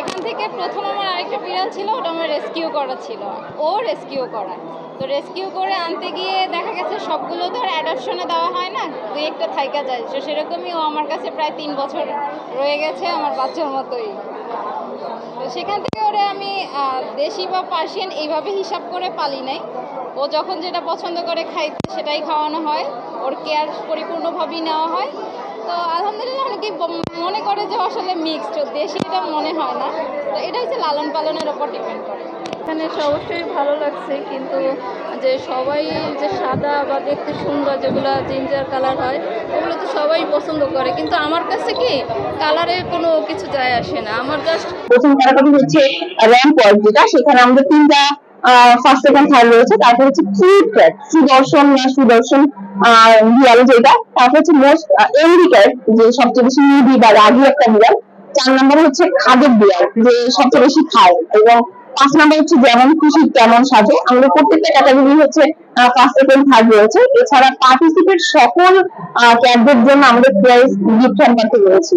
এখান থেকে প্রথম আমার আরেকটা বিড়াল ছিল, ওটা আমার রেস্কিউ করা ছিল। ও রেস্কিউ করা। তো রেস্কিউ করে আনতে গিয়ে দেখা গেছে সবগুলো তো আর অ্যাডাপশনে দেওয়া হয় না, দুই একটা থাইকা যায়। তো সেরকমই ও আমার কাছে প্রায় তিন বছর রয়ে গেছে, আমার বাচ্চার মতোই। তো সেখান থেকে ওরে আমি দেশি বা পার্সিয়ান এইভাবে হিসাব করে পালি নাই। ও যখন যেটা পছন্দ করে খাইতে সেটাই খাওয়ানো হয়। ওর কেয়ার পরিপূর্ণভাবেই নেওয়া হয়। তো আলহামদুলিল্লাহ অনেকেই মনে করে যে আসলে মিক্সড দেশি এটা মনে হয় না। তো এটা হচ্ছে লালন পালনের ওপর ডিপেন্ড করে। এখানে এসে অবশ্যই ভালো লাগছে, কিন্তু যে সবাই যে সাদা বা দেখতে সুন্দর, যেগুলো জিঞ্জার কালার হয়, ওগুলো তো সবাই পছন্দ করে। কিন্তু আমার কাছে কি কালারে কোনো কিছু যায় আসে না। আমার জাস্ট প্রথম ক্যাটাগরি হচ্ছে ওয়ার্ড যেটা, সেখানে আমাদের তিনটা ফার্স্ট সেকেন্ড থার্ড রয়েছে। তারপর হচ্ছে কিউট ক্যাট সুদর্শন না সুদর্শন বিড়াল যেটা। তারপর হচ্ছে মোস্ট এমডি ক্যাট যে সবচেয়ে বেশি নিডি বা রাগি একটা বিড়াল। চার নম্বর হচ্ছে খাদের বিড়াল, যে সবচেয়ে বেশি খায়। এবং পাঁচ নম্বর হচ্ছে যেমন খুশি, তেমন সাজে। আমাদের প্রত্যেকটা ক্যাটাগরি হচ্ছে ফার্স্ট সেকেন্ড থার্ড রয়েছে। এছাড়া পার্টিসিপেট সকল ক্যাটদের জন্য আমাদের প্রাইজ গিফট হ্যাম্পার রয়েছে।